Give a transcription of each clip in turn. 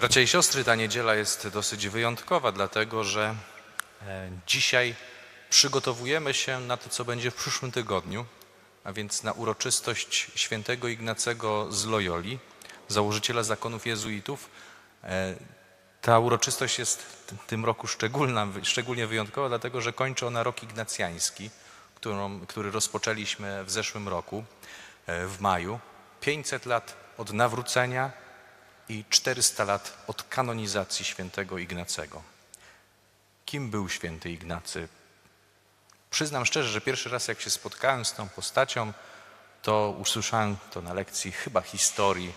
Bracia i siostry, ta niedziela jest dosyć wyjątkowa, dlatego że e, dzisiaj przygotowujemy się na to, co będzie w przyszłym tygodniu, a więc na uroczystość świętego Ignacego z Loyoli, założyciela zakonów jezuitów. E, Ta uroczystość jest w tym roku szczególna, szczególnie wyjątkowa, dlatego że kończy ona rok ignacjański, którą, który rozpoczęliśmy w zeszłym roku, e, w maju. 500 lat od nawrócenia i 400 lat od kanonizacji świętego Ignacego. Kim był święty Ignacy? Przyznam szczerze, że pierwszy raz jak się spotkałem z tą postacią, to usłyszałem to na lekcji chyba historii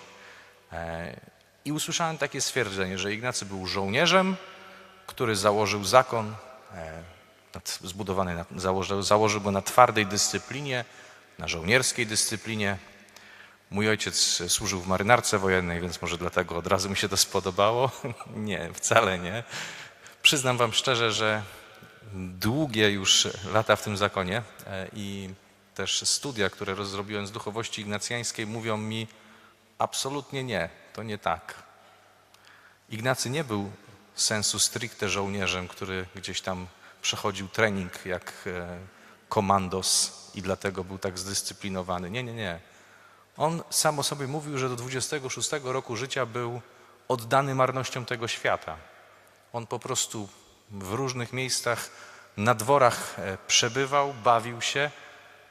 e, i usłyszałem takie stwierdzenie, że Ignacy był żołnierzem, który założył zakon e, zbudowany, założył, założył go na twardej dyscyplinie, na żołnierskiej dyscyplinie, Mój ojciec służył w marynarce wojennej, więc może dlatego od razu mi się to spodobało. Nie, wcale nie. Przyznam wam szczerze, że długie już lata w tym zakonie e, i też studia, które rozrobiłem z duchowości ignacjańskiej mówią mi absolutnie nie, to nie tak. Ignacy nie był sensu stricte żołnierzem, który gdzieś tam przechodził trening jak e, komandos i dlatego był tak zdyscyplinowany. Nie, nie, nie. On sam o sobie mówił, że do 26 roku życia był oddany marnościom tego świata. On po prostu w różnych miejscach na dworach e, przebywał, bawił się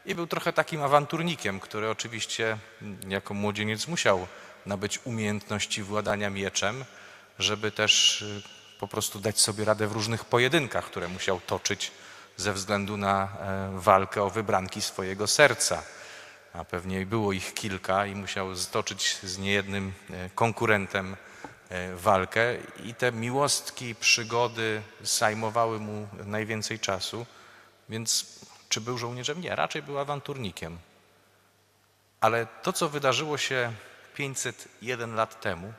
i był trochę takim awanturnikiem, który oczywiście mm, jako młodzieniec musiał nabyć umiejętności władania mieczem, żeby też y, po prostu dać sobie radę w różnych pojedynkach, które musiał toczyć ze względu na e, walkę o wybranki swojego serca a pewnie było ich kilka i musiał stoczyć z niejednym e, konkurentem e, walkę i te miłostki, przygody zajmowały mu najwięcej czasu, więc czy był żołnierzem? Nie, raczej był awanturnikiem. Ale to, co wydarzyło się 501 lat temu,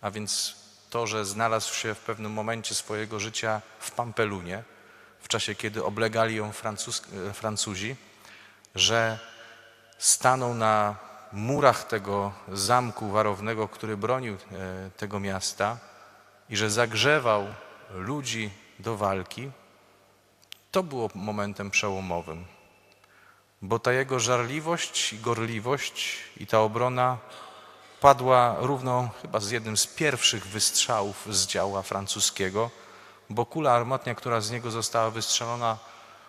a więc to, że znalazł się w pewnym momencie swojego życia w Pampelunie, w czasie, kiedy oblegali ją Francuz, e, Francuzi, że stanął na murach tego zamku warownego, który bronił e, tego miasta i że zagrzewał ludzi do walki, to było momentem przełomowym. Bo ta jego żarliwość i gorliwość i ta obrona padła równo chyba z jednym z pierwszych wystrzałów z działa francuskiego, bo kula armatnia, która z niego została wystrzelona,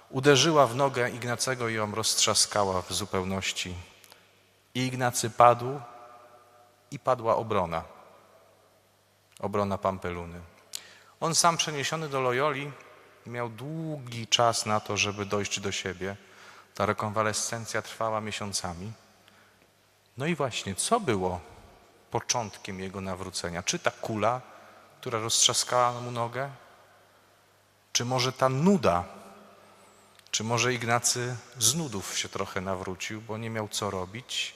uderzyła w nogę Ignacego i ją roztrzaskała w zupełności. I Ignacy padł i padła obrona. Obrona Pampeluny. On sam przeniesiony do Loyoli miał długi czas na to, żeby dojść do siebie. Ta rekonwalescencja trwała miesiącami. No i właśnie, co było początkiem jego nawrócenia? Czy ta kula, która roztrzaskała mu nogę? Czy może ta nuda, czy może Ignacy z nudów się trochę nawrócił, bo nie miał co robić,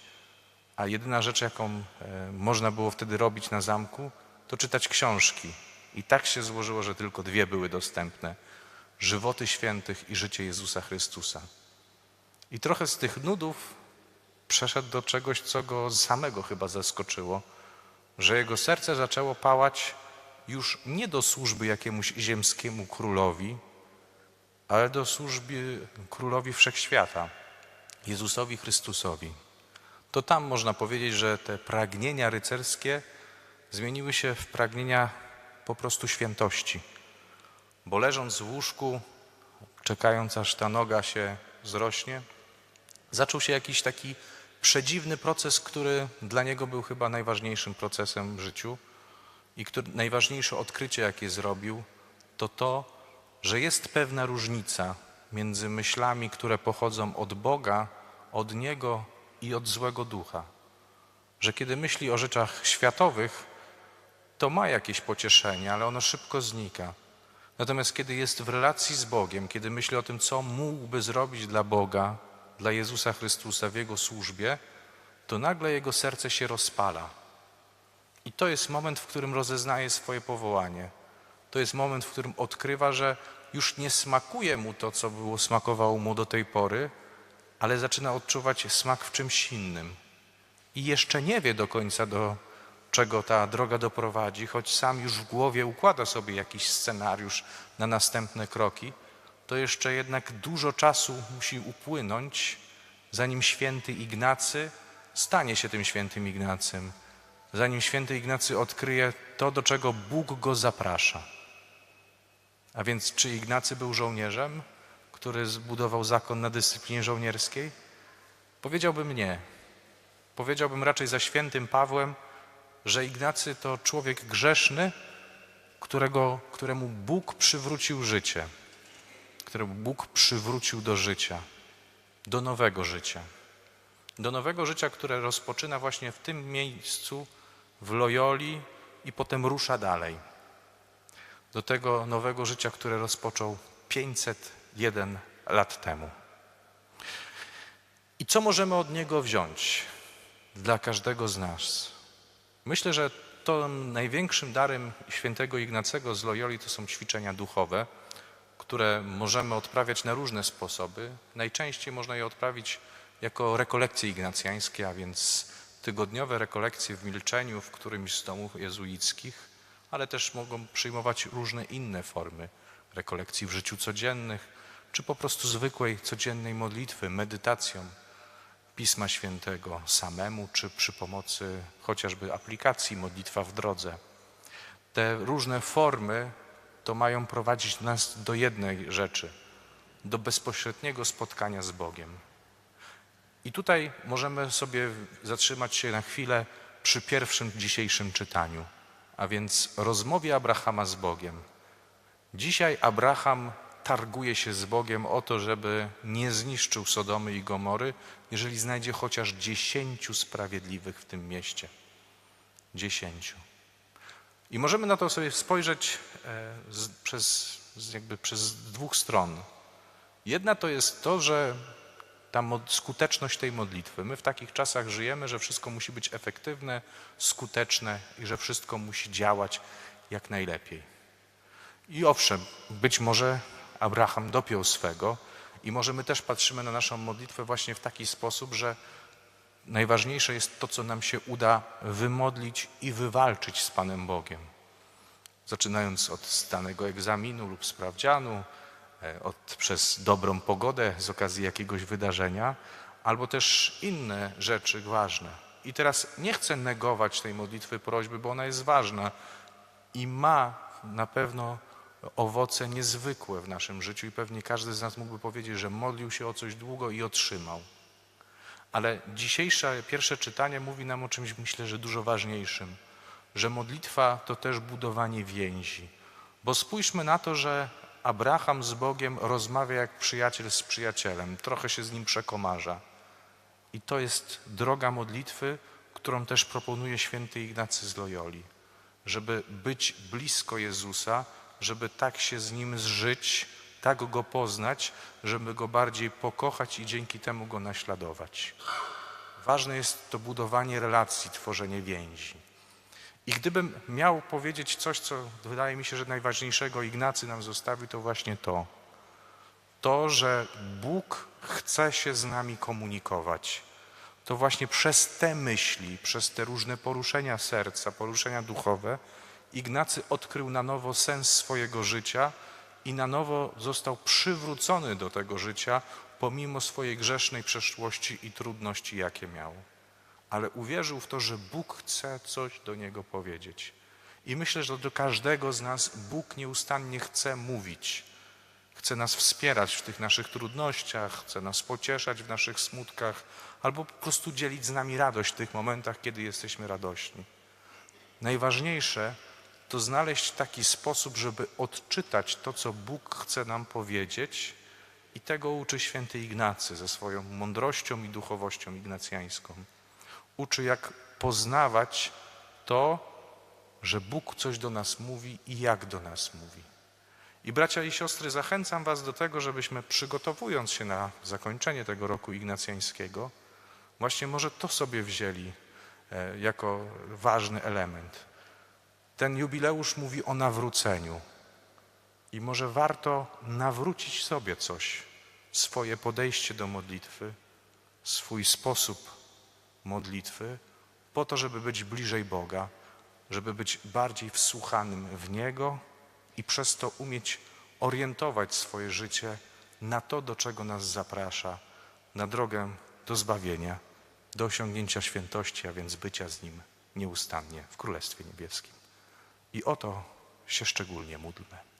a jedyna rzecz, jaką e, można było wtedy robić na zamku, to czytać książki. I tak się złożyło, że tylko dwie były dostępne: żywoty świętych i życie Jezusa Chrystusa. I trochę z tych nudów przeszedł do czegoś, co go samego chyba zaskoczyło, że jego serce zaczęło pałać już nie do służby jakiemuś ziemskiemu królowi, ale do służby królowi wszechświata, Jezusowi Chrystusowi. To tam można powiedzieć, że te pragnienia rycerskie zmieniły się w pragnienia po prostu świętości. Bo leżąc w łóżku, czekając aż ta noga się zrośnie, zaczął się jakiś taki przedziwny proces, który dla niego był chyba najważniejszym procesem w życiu i który, najważniejsze odkrycie, jakie zrobił, to to, że jest pewna różnica między myślami, które pochodzą od Boga, od Niego i od złego ducha. Że kiedy myśli o rzeczach światowych, to ma jakieś pocieszenie, ale ono szybko znika. Natomiast kiedy jest w relacji z Bogiem, kiedy myśli o tym, co mógłby zrobić dla Boga, dla Jezusa Chrystusa w Jego służbie, to nagle jego serce się rozpala. I to jest moment, w którym rozeznaje swoje powołanie. To jest moment, w którym odkrywa, że już nie smakuje mu to, co było smakowało mu do tej pory, ale zaczyna odczuwać smak w czymś innym. I jeszcze nie wie do końca, do czego ta droga doprowadzi, choć sam już w głowie układa sobie jakiś scenariusz na następne kroki, to jeszcze jednak dużo czasu musi upłynąć, zanim święty Ignacy stanie się tym świętym Ignacym, zanim święty Ignacy odkryje to, do czego Bóg go zaprasza. A więc czy Ignacy był żołnierzem, który zbudował zakon na dyscyplinie żołnierskiej? Powiedziałbym nie. Powiedziałbym raczej za świętym Pawłem, że Ignacy to człowiek grzeszny, którego, któremu Bóg przywrócił życie, któremu Bóg przywrócił do życia, do nowego życia. Do nowego życia, które rozpoczyna właśnie w tym miejscu, w Loyoli i potem rusza dalej. Do tego nowego życia, które rozpoczął 501 lat temu. I co możemy od niego wziąć dla każdego z nas? Myślę, że to największym darem świętego Ignacego z Loyoli to są ćwiczenia duchowe, które możemy odprawiać na różne sposoby. Najczęściej można je odprawić jako rekolekcje ignacjańskie, a więc tygodniowe rekolekcje w milczeniu w którymś z domów jezuickich, ale też mogą przyjmować różne inne formy rekolekcji w życiu codziennych, czy po prostu zwykłej codziennej modlitwy, medytacją Pisma Świętego samemu, czy przy pomocy chociażby aplikacji Modlitwa w drodze. Te różne formy to mają prowadzić nas do jednej rzeczy, do bezpośredniego spotkania z Bogiem. I tutaj możemy sobie zatrzymać się na chwilę przy pierwszym dzisiejszym czytaniu, a więc rozmowie Abrahama z Bogiem. Dzisiaj Abraham targuje się z Bogiem o to, żeby nie zniszczył Sodomy i Gomory, jeżeli znajdzie chociaż dziesięciu sprawiedliwych w tym mieście. Dziesięciu. I możemy na to sobie spojrzeć e, z, przez, jakby przez dwóch stron. Jedna to jest to, że ta skuteczność tej modlitwy. My w takich czasach żyjemy, że wszystko musi być efektywne, skuteczne i że wszystko musi działać jak najlepiej. I owszem, być może Abraham dopiął swego i może my też patrzymy na naszą modlitwę właśnie w taki sposób, że najważniejsze jest to, co nam się uda wymodlić i wywalczyć z Panem Bogiem. Zaczynając od danego egzaminu lub sprawdzianu, od, przez dobrą pogodę z okazji jakiegoś wydarzenia, albo też inne rzeczy ważne. I teraz nie chcę negować tej modlitwy prośby, bo ona jest ważna i ma na pewno owoce niezwykłe w naszym życiu i pewnie każdy z nas mógłby powiedzieć, że modlił się o coś długo i otrzymał. Ale dzisiejsze pierwsze czytanie mówi nam o czymś, myślę, że dużo ważniejszym, że modlitwa to też budowanie więzi. Bo spójrzmy na to, że Abraham z Bogiem rozmawia jak przyjaciel z przyjacielem, trochę się z nim przekomarza. I to jest droga modlitwy, którą też proponuje święty Ignacy z Loyoli, żeby być blisko Jezusa, żeby tak się z Nim zżyć, tak Go poznać, żeby Go bardziej pokochać i dzięki temu Go naśladować. Ważne jest to budowanie relacji, tworzenie więzi. I gdybym miał powiedzieć coś, co wydaje mi się, że najważniejszego Ignacy nam zostawił, to właśnie to. To, że Bóg chce się z nami komunikować. To właśnie przez te myśli, przez te różne poruszenia serca, poruszenia duchowe, Ignacy odkrył na nowo sens swojego życia i na nowo został przywrócony do tego życia, pomimo swojej grzesznej przeszłości i trudności, jakie miał. Ale uwierzył w to, że Bóg chce coś do niego powiedzieć. I myślę, że do każdego z nas Bóg nieustannie chce mówić. Chce nas wspierać w tych naszych trudnościach, chce nas pocieszać w naszych smutkach, albo po prostu dzielić z nami radość w tych momentach, kiedy jesteśmy radośni. Najważniejsze to znaleźć taki sposób, żeby odczytać to, co Bóg chce nam powiedzieć i tego uczy święty Ignacy ze swoją mądrością i duchowością ignacjańską. Uczy, jak poznawać to, że Bóg coś do nas mówi i jak do nas mówi. I bracia i siostry, zachęcam Was do tego, żebyśmy przygotowując się na zakończenie tego roku ignacjańskiego, właśnie może to sobie wzięli e, jako ważny element ten jubileusz mówi o nawróceniu. I może warto nawrócić sobie coś, swoje podejście do modlitwy, swój sposób modlitwy, po to, żeby być bliżej Boga, żeby być bardziej wsłuchanym w Niego i przez to umieć orientować swoje życie na to, do czego nas zaprasza, na drogę do zbawienia, do osiągnięcia świętości, a więc bycia z Nim nieustannie w Królestwie Niebieskim. I o to się szczególnie módlmy.